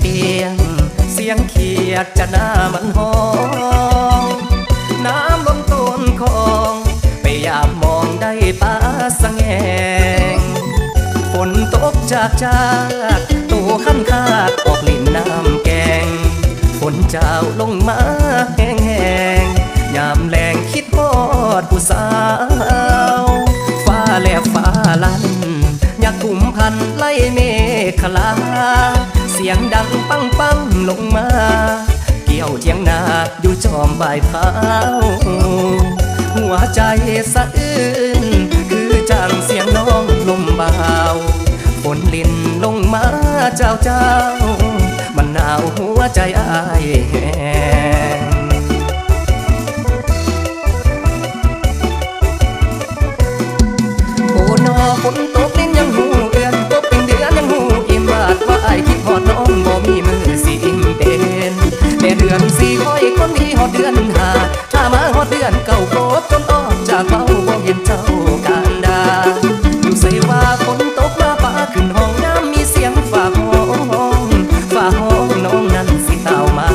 เปียง เสียงเขียดจะหน้ามันหองน้ำลมต้นคองไปยามมองได้ป้าสะแงงฝนตกจากจากตัวขั้นคาดออกลิ่นน้ำแกง ฝนเจ้าลงมาแห้งแหงยามแรงคิดฮอดผู้สาว ฟ้าแลบฟ้าลันอยากกุมพันไล่เมฆลา สียงดังปังปังลงมา เกี่ยวเทียงนาอยู่จอมบ่ายพร้าหัวใจสะอื้นคือจังเสียงน้องลมเบาฝนลินลงมาเจ้าเจ้า มันหนาวหัวใจอายแหงโอ้นอฝน เก่าโคตรจนออกจากเบ้าบ่เห็นเจ้าการดาอยู่ใส่ว่าฝนตกมาป่าขึ้นห้องน้ำมีเสียงฝาห้องฝาห้องน้องนั้นสิเต่ามา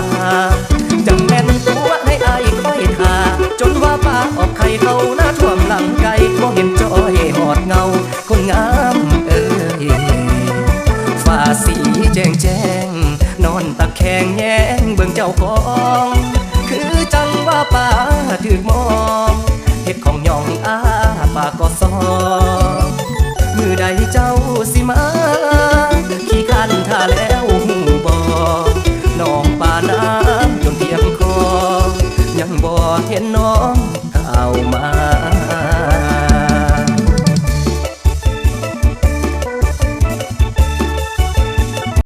จังแม่นตัวให้อายคอยทาจนว่าป่าออกไข่เขาหน้าท่วมหลังไก่บ่เห็นจอยหอดเงาคนงามเอ้ยฝ่าสีแจ้งแจ้งนอนตะแคงแยงเบิ่งเจ้าของ จังว่าป่าถือมองเห็ดของหยองอาปาก็ซองมือใดเจ้า